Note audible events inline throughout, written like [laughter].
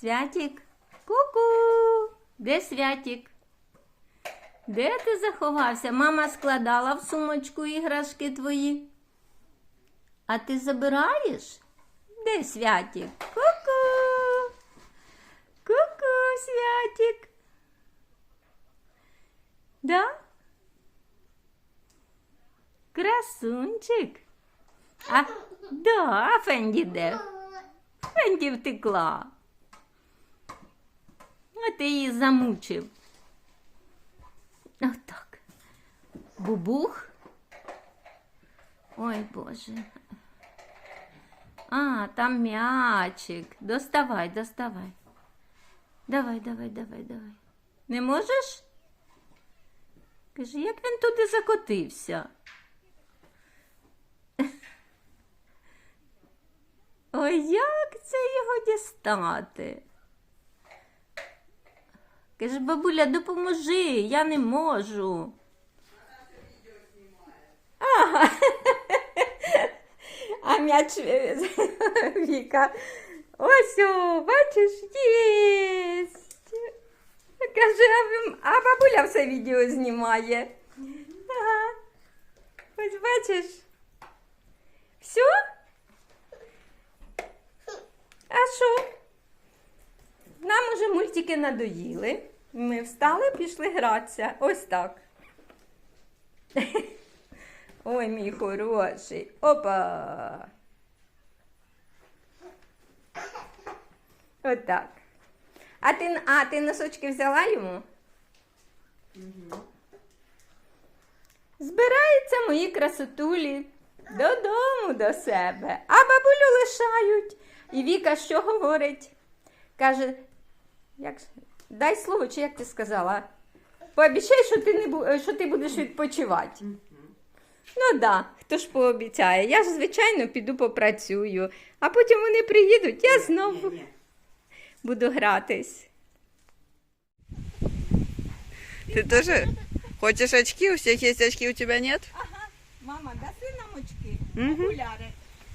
Святік, ку-ку. Де святік? Де ти заховався? Мама складала в сумочку іграшки твої. А ти забираєш? Де святік? Ку-ку. Ку-ку, святік. Да? Красунчик. А, да, Фенді де? Фенді втекла. А ти її замучив. Отак. Бубух. Ой, Боже. А, там м'ячик. Доставай, доставай. Давай, давай, давай, давай. Не можеш? Каже, як він туди закотився? Ой, як це його дістати? Каже, бабуля, допоможи, я не можу. Ага. А м'яч е, [laughs] Віка. Ось, бачиш, єсть. Каже, а бабуля все відео знімає. Ага. Ось бачиш. Все? А що? Нам уже мультики надоїли. Ми встали, пішли гратися. Ось так. [laughs] Ой, мій хороший. Опа. Отак. А ти, а ти носочки взяла йому? Збираються мої красотулі додому до себе, а бабулю лишають. І Віка що говорить? Каже, як, ж- дай слово, чи як ти сказала? Пообіцяй, що ти, не, бу- що ти будеш відпочивати. Ну да, хто ж пообіцяє? Я ж, звичайно, піду попрацюю, а потім вони приїдуть, я знову буду гратись. Ты тоже хочешь очки? У всех есть очки, у тебя нет? Ага, мама, даси нам очки, окуляри.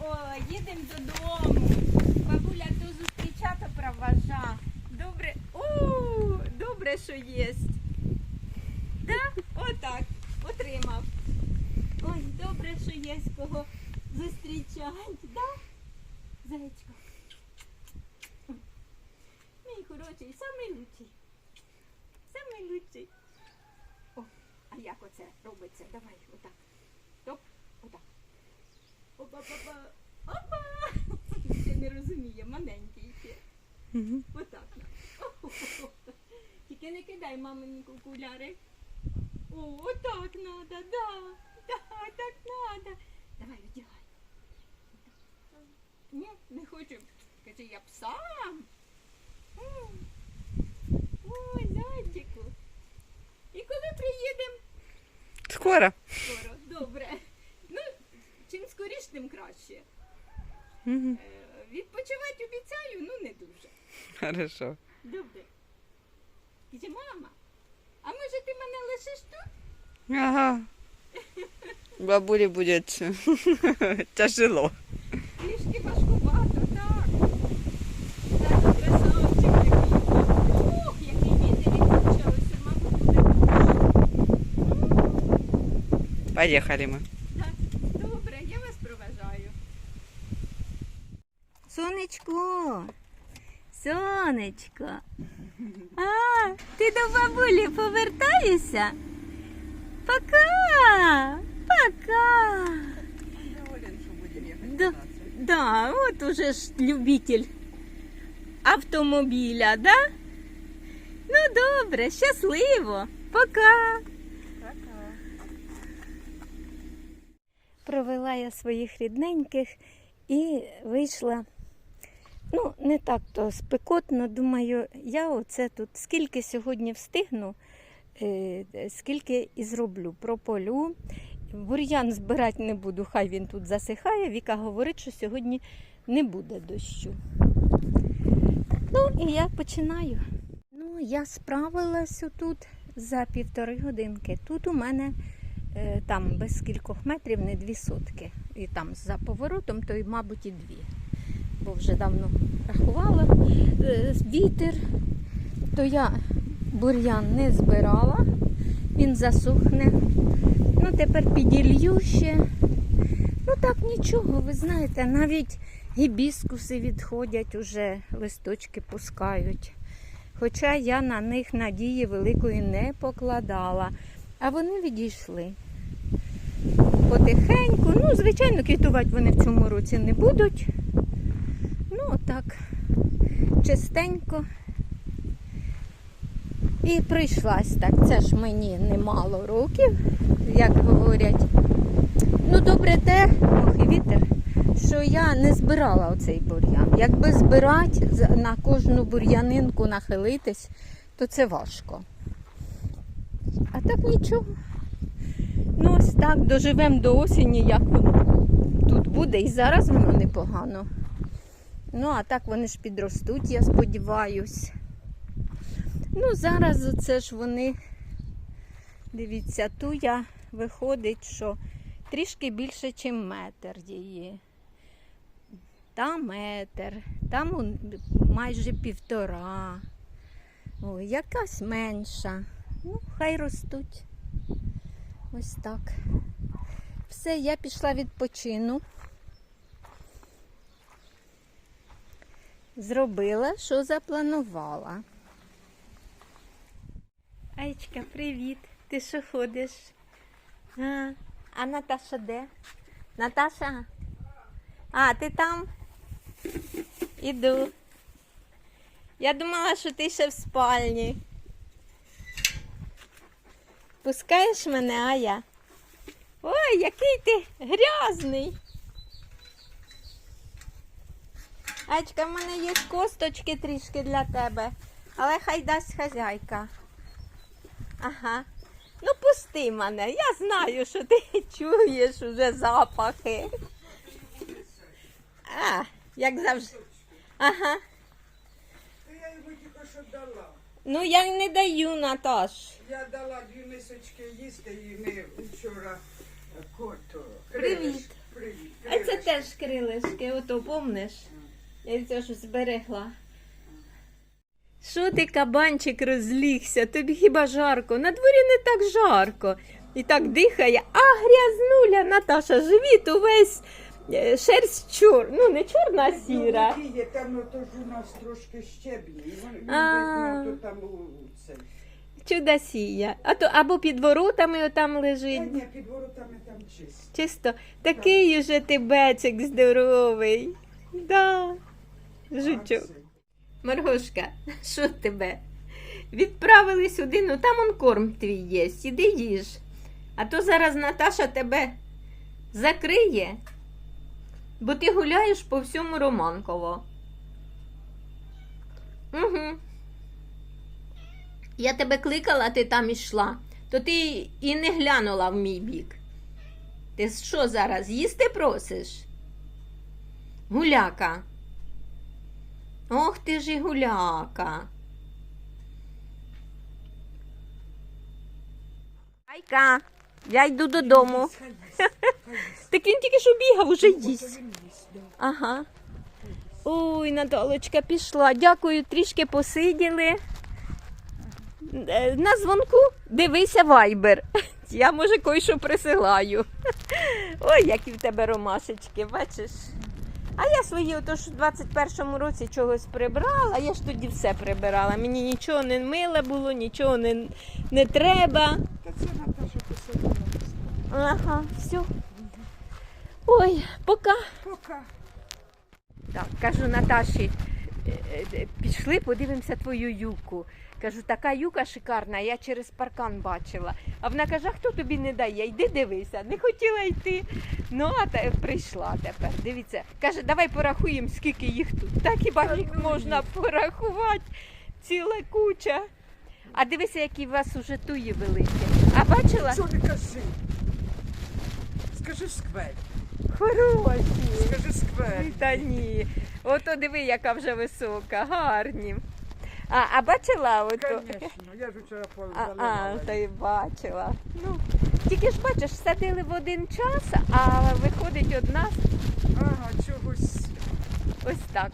О, їдемо додому. Бабуля то зустрічати проважа. Добре, що є. Да? Отак, отримав. Ой, добре, що є кого зустрічати, да? Зайчко. Мій хороший, самий лучший. Самий лучший. О, а як оце робиться? Давай, отак. Топ, отак. Опа-па-па. Опа! [laughs] Ще не розуміє, маленький ще. Отак. [laughs] Тільки не кидай мамині окуляри. О, отак надо, да. Да, так надо. Давай, одягай. Ні, не хочу. Каже, я б сам. Ой, зайчику. І коли приїдемо? Скоро. Скоро, добре. Ну, чим скоріш, тим краще. Мгм. Е, відпочивати обіцяю, ну не дуже. Хорошо. Добре. Каже, мама, а може ти мене лишиш тут? Ага. Бабуле будет [laughs] тяжело. Трішки важкувато, так. Так, красавчик такий. Ох, який вітер відключався, мабуть, буде. Поехали мы. Так, добре, я вас проважаю. Сонечко, сонечко. А, ти до бабулі повертаєшся? Пока, пока. Да, да, от уже ж любитель автомобіля, да? Ну добре, щасливо. Пока. Провела я своїх рідненьких і вийшла. Ну, не так то спекотно. Думаю, я оце тут скільки сьогодні встигну, е, скільки і зроблю. Прополю. Бур'ян збирати не буду, хай він тут засихає. Віка говорить, що сьогодні не буде дощу. Ну і я починаю. Ну, я справилась тут за півтори годинки. Тут у мене е, там без кількох метрів не дві сотки. І там за поворотом, то й, мабуть, і дві. Бо вже давно рахувала. Е, вітер, то я бур'ян не збирала, він засохне. Ну, тепер піділью ще. Ну так нічого, ви знаєте, навіть гібіскуси відходять, уже листочки пускають. Хоча я на них надії великої не покладала. А вони відійшли. Потихеньку. Ну, звичайно, квітувати вони в цьому році не будуть. Ну, отак, чистенько. І прийшлась так. Це ж мені немало років, як говорять. Ну, добре те, ох, і вітер, що я не збирала оцей бур'ян. Якби збирати на кожну бур'янинку нахилитись, то це важко. А так нічого. Ну, ось так, доживемо до осені, як воно тут буде. І зараз воно непогано. Ну, а так вони ж підростуть, я сподіваюсь. Ну, зараз оце ж вони, дивіться, туя виходить, що трішки більше, ніж метр її. Там метр, там майже півтора. Ой, якась менша. Ну, хай ростуть. Ось так. Все, я пішла відпочину. Зробила, що запланувала. Айчка, привіт. Ти що ходиш? А, а Наташа де? Наташа? А, ти там? Іду. Я думала, що ти ще в спальні. Пускаєш мене, Ая? Ой, який ти грязний. Ачка, в мене є косточки трішки для тебе, але хай дасть хазяйка. Ага. Ну, пусти мене, я знаю, що ти [laughs] чуєш уже запахи. А, як завжди. Ага. Я йому тільки що дала. Ну я не даю, Наташ. Я дала дві мисочки їсти і ми вчора коту. Привіт. Привіт. А це теж крилишки, ото помниш? Я це ж зберегла. Що ти, кабанчик, розлігся? Тобі хіба жарко? На дворі не так жарко. І так дихає, а грязнуля, Наташа, живіт увесь е, шерсть чор. Ну, не чорна, а сіра. Ну, які є, там то ж у нас трошки щебні. Він, він А. видно, то там у цей. Чудосія. А то або під воротами отам Та лежить. ні, під воротами там чисто. Чисто такий уже ти бечик здоровий. Да. Жучок. Маргошка, що тебе? Відправили сюди, ну там он корм твій є, сіди їж. А то зараз Наташа тебе закриє, бо ти гуляєш по всьому Романково. Угу. Я тебе кликала, ти там ішла, то ти і не глянула в мій бік. Ти що зараз їсти просиш? Гуляка. Ох ти ж і гуляка. Айка, я йду додому. Так він тільки що бігав, уже їсть. Ага. Ой, Наталочка пішла. Дякую, трішки посиділи. Е, На дзвонку дивися вайбер. [laughs] Я може кое-що присилаю. [laughs] Ой, які в тебе ромашечки, бачиш? А я свої, отож в 21-му році чогось прибрала, я ж тоді все прибирала. Мені нічого не миле було, нічого не, не треба. Та це Наташа посадила. Ага, все. Ой, пока. Пока. Так, кажу Наташі, е, е, пішли, подивимося твою юку. Кажу, така юка шикарна, я через паркан бачила. А вона каже, хто тобі не дає? Йди дивися. Не хотіла йти. Ну, а та прийшла тепер. Дивіться. Каже, давай порахуємо, скільки їх тут. Так хіба їх можна порахувати? Ціла куча. А дивися, які у вас уже туї великі. А бачила? Що не кажи? Скажи сквер. Хороші. Скажи сквер. Та ні. Ото диви, яка вже висока, гарні. А, а бачила? Ото... Звісно, я ж вчора А, а, та й бачила. Ну, тільки ж бачиш, садили в один час, а виходить одна Ага, чогось. ось так.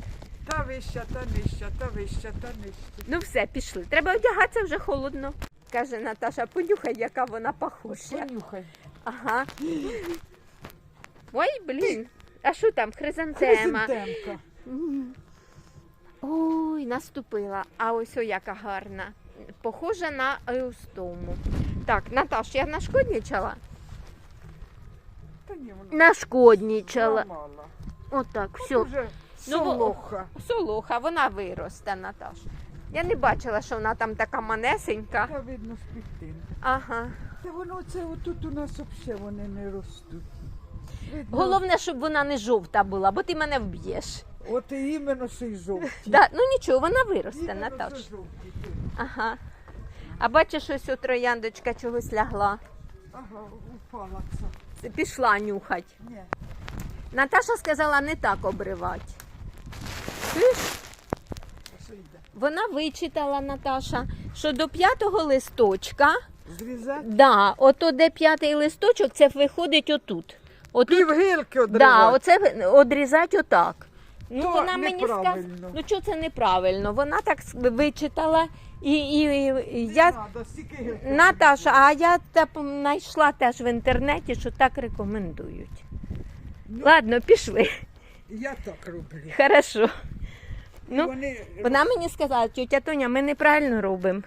Та вища, та нижча, та вища, та нижча. Ну все, пішли. Треба одягатися вже холодно. Каже Наташа, понюхай, яка вона пахуща. Понюхай. Ага. Ой, блін. А що там? Хризантема. Хризантемка. Ой, наступила. А ось о яка гарна. Похожа на еустому. Так, Наташ, я нашкоднічала? Та ні, воно Нашкоднічала. мало. Отак, все. Дуже Ну, бо- солоха. Солоха, вона виросте, Наташ. Я не бачила, що вона там така манесенька. Та видно з. Ага. Та воно це отут у нас взагалі вони не ростуть. Видно, Головне, щоб вона не жовта була, бо ти мене вб'єш. От і іменно що й жовті. Да, ну нічого, вона виросте, Іменно Наташ. жовті. Ага. А бачиш, ось у трояндочка чогось лягла. Ага, упала це. Це Пішла нюхать. Ні. Наташа сказала не так обривати. Чуєш? йде? Вона вичитала, Наташа, що до п'ятого листочка, Зрізати? да, ото де п'ятий листочок, це виходить отут. Отут Да, одривати. оце одрізати отак. Ну, То вона мені сказала, неправильно. ну що це неправильно? Вона так с- вичитала і, і, і Не я. надо, стільки гілки. Наташа, а я та знайшла теж в інтернеті, що так рекомендують. Ну. Ладно, пішли. Я так роблю. Хорошо. Ну, Вони вона мені сказала, тетя Тоня, ми неправильно робимо.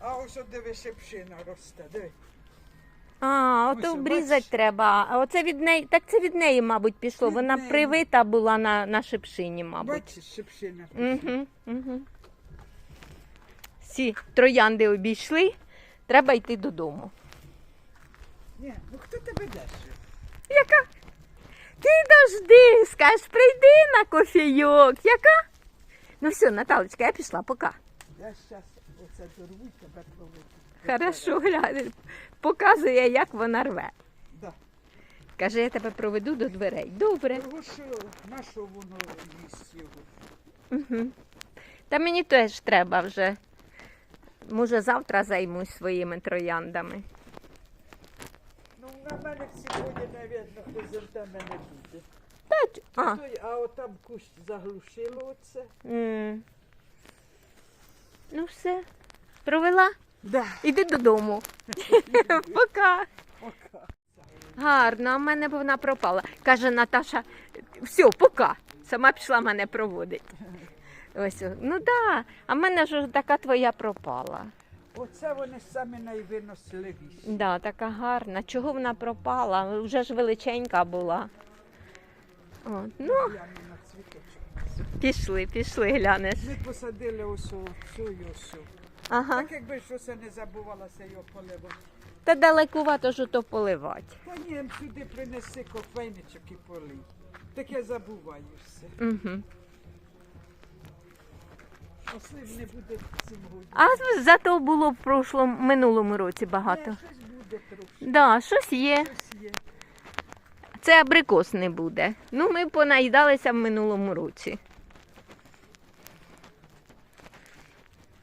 А ось от диви шипшина росте, диви. А, Ось, ото бачиш? треба. А оце від неї, так це від неї, мабуть, пішло. Від Вона неї. привита була на, на шипшині, мабуть. Бачиш, шипшина. Угу, угу. Всі троянди обійшли, треба йти додому. Ні, ну хто тебе деше? Яка? Ти дожди, скажеш, прийди на кофійок. Яка? Ну все, Наталочка, я пішла, пока. Я зараз оце дорву і тебе проведу. Хорошо, глянь. Показує, як вона рве. Да. Каже, я тебе проведу до дверей. Добре. Того, що на що воно їсть його? Угу. Та мені теж треба вже. Може, завтра займусь своїми трояндами. Ну, на мене сьогодні, мабуть, хризантеми не буде. Та, а, Той, а отам кущ заглушило оце. м. Ну все. Провела? Да. Іди додому. [laughs] Пока. Пока. Гарно, а в мене б вона пропала. Каже Наташа, все, пока. Сама пішла мене проводить. Ось, ну так, да. а в мене ж така твоя пропала. Оце вони самі найвиносливіші. Да, така гарна. Чого вона пропала? Вже ж величенька була. От, ну, пішли, пішли, глянеш. Ми посадили ось цю ось. Ага. Так якби щось не забувалося його поливати. Та далекувато ж то поливати. Та ні, сюди принеси кофейничок і полий. Таке забуваєшся. Угу. А слив не буде цим годі. А зато було в прошлому, минулому році багато. Ні, щось буде трошки. Да, щось є. Щось є. Це абрикос не буде. Ну, ми понаїдалися в минулому році.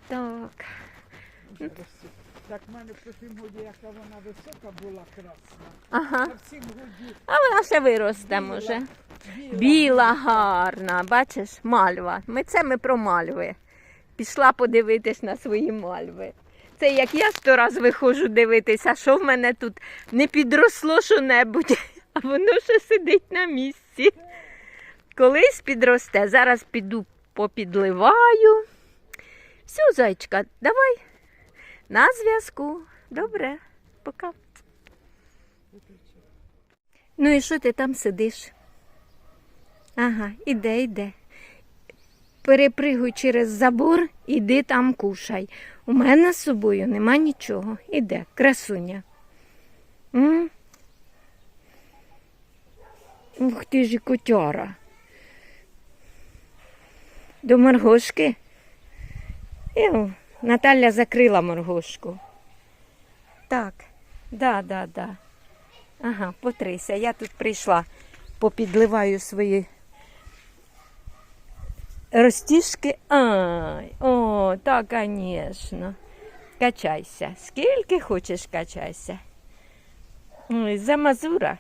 Так. Так в мене в прошлому годі, яка вона висока була красна. Ага. А в цім годі А вона ще виросте, може. біла. Біла гарна, бачиш, мальва. Ми це ми про мальви. Пішла подивитись на свої мальви. Це як я сто раз виходжу дивитися, що в мене тут не підросло що-небудь, [laughs] а воно ще сидить на місці. Колись підросте, зараз піду попідливаю. Все, зайчка, давай. На зв'язку. Добре, пока. Ну і що ти там сидиш? Ага, іде, іде. Перепригуй через забор, іди там кушай. У мене з собою нема нічого. Іде, красуня. М? Ух ти ж і котяра. До моргошки. Іу, Наталя закрила моргошку. Так, да, да, да. Ага, потрися. Я тут прийшла, попідливаю свої розтіжки. Ай, о, так, звісно. Качайся. Скільки хочеш качайся. Ой, замазура.